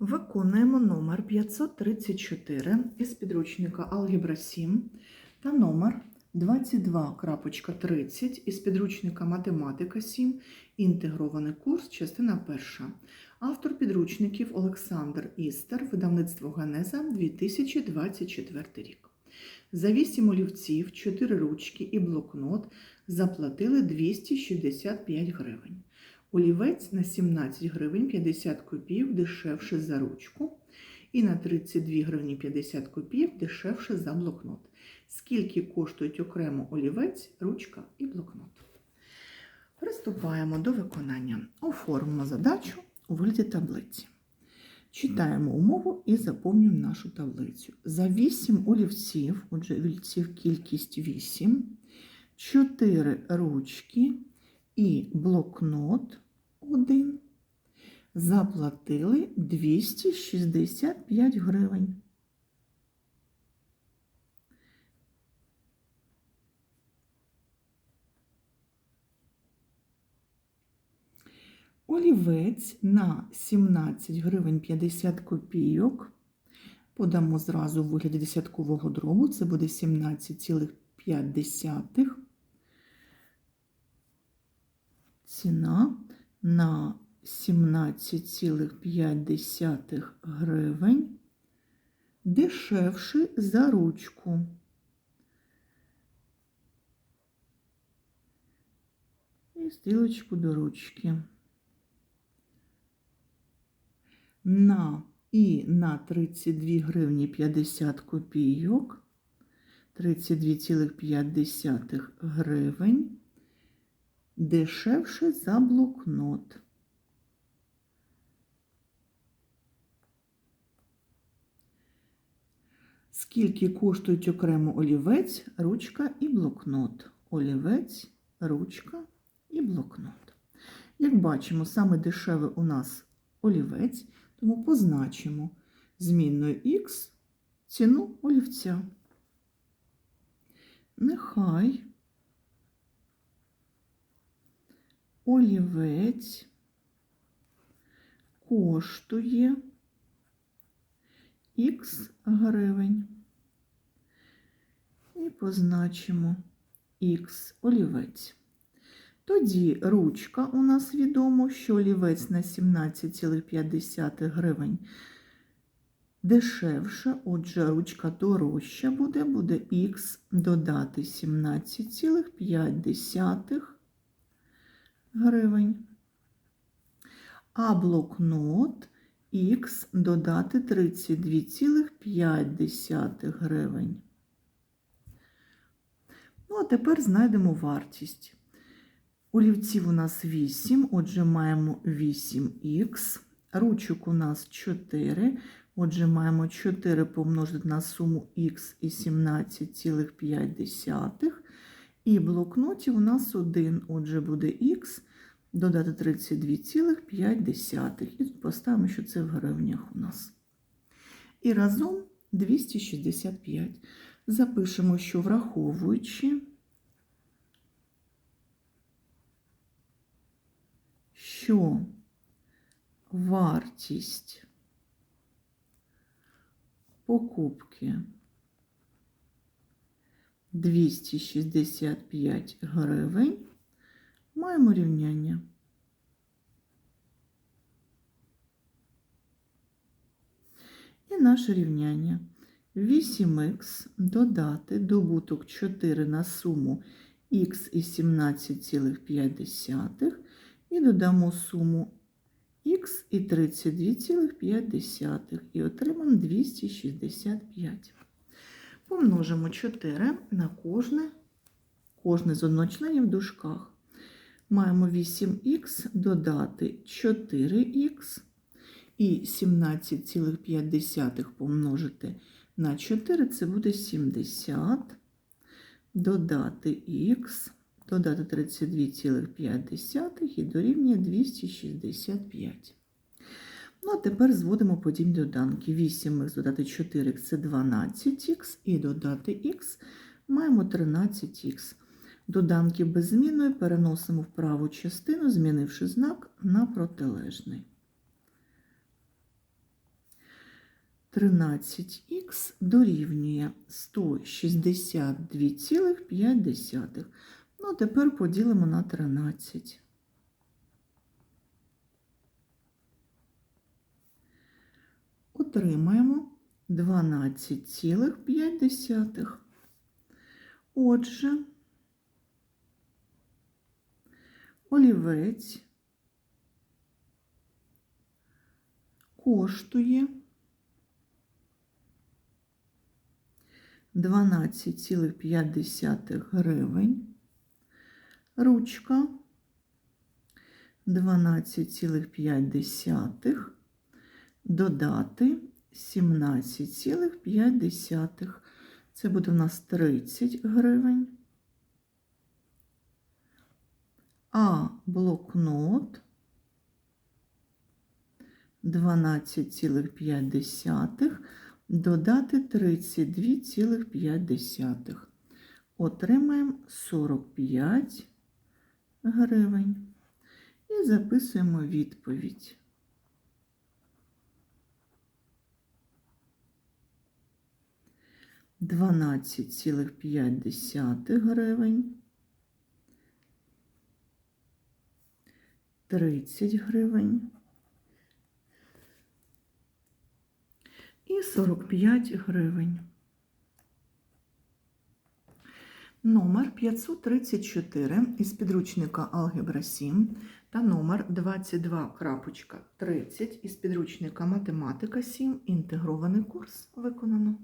Виконуємо номер 534 із підручника Алгебра 7 та номер 22.30 із підручника Математика 7, інтегрований курс, частина 1. Автор підручників Олександр Істер, видавництво Генеза 2024 рік. За 8 олівців, 4 ручки і блокнот заплатили 265 гривень. Олівець на 17 гривень 50 копійок дешевше за ручку і на 32 гривні 50 копійок дешевше за блокнот. Скільки коштують окремо олівець, ручка і блокнот? Приступаємо до виконання. Оформимо задачу у вигляді таблиці. Читаємо умову і заповнюємо нашу таблицю. За 8 олівців, отже, олівців кількість 8, 4 ручки і блокнот 1 заплатили 265 гривень. Олівець на 17 гривень 50 копійок. Подамо зразу в вигляді десяткового дробу. Це буде 17,5. Ціна на 17,5 гривень дешевше за ручку. І стрілочку до ручки. На і на 32 гривні 50 копійок, 32,5 гривень дешевше за блокнот. Скільки коштують окремо олівець, ручка і блокнот? Олівець, ручка і блокнот. Як бачимо, саме дешевий у нас олівець, тому позначимо змінною Х ціну олівця. Нехай олівець коштує х гривень. І позначимо х олівець. Тоді ручка у нас відомо, що олівець на 17,5 гривень дешевша, отже, ручка дорожча буде, буде х додати 17,5 гривень. А блокнот х додати 32,5 гривень. Ну, а тепер знайдемо вартість. Олівців у нас 8, отже, маємо 8х. Ручок у нас 4, отже, маємо 4 помножити на суму х і 17,5. І блокнотів у нас 1, отже, буде х додати 32,5. І тут поставимо, що це в гривнях у нас. І разом 265. Запишемо, що враховуючи, що вартість покупки 265 гривень, маємо рівняння. І наше рівняння. 8х додати добуток 4 на суму х і 17,5 і додамо суму х і 32,5 і отримаємо 265. Помножимо 4 на кожне, кожне з одночленів в дужках. Маємо 8х додати 4х і 17,5 помножити на 4 це буде 70, додати х, додати 32,5 і дорівнює 265. Ну, а тепер зводимо подібні доданки. 8х додати 4х це 12х, і додати х маємо 13х. Доданки без змінної переносимо в праву частину, змінивши знак на протилежний. 13х дорівнює 162,5. Ну, тепер поділимо на 13. Отримаємо 12,5. Отже, олівець коштує 12,5 гривень. Ручка 12,5 додати 17,5. Це буде у нас 30 гривень. А блокнот 12,5 додати 32,5. Отримаємо 45 гривень. І записуємо відповідь. Дванадцять цілих п'ять десятих гривень, тридцять гривень і сорок п'ять гривень. Номер 534 із підручника Алгебра 7 та номер 22.30 із підручника Математика 7. Інтегрований курс виконано.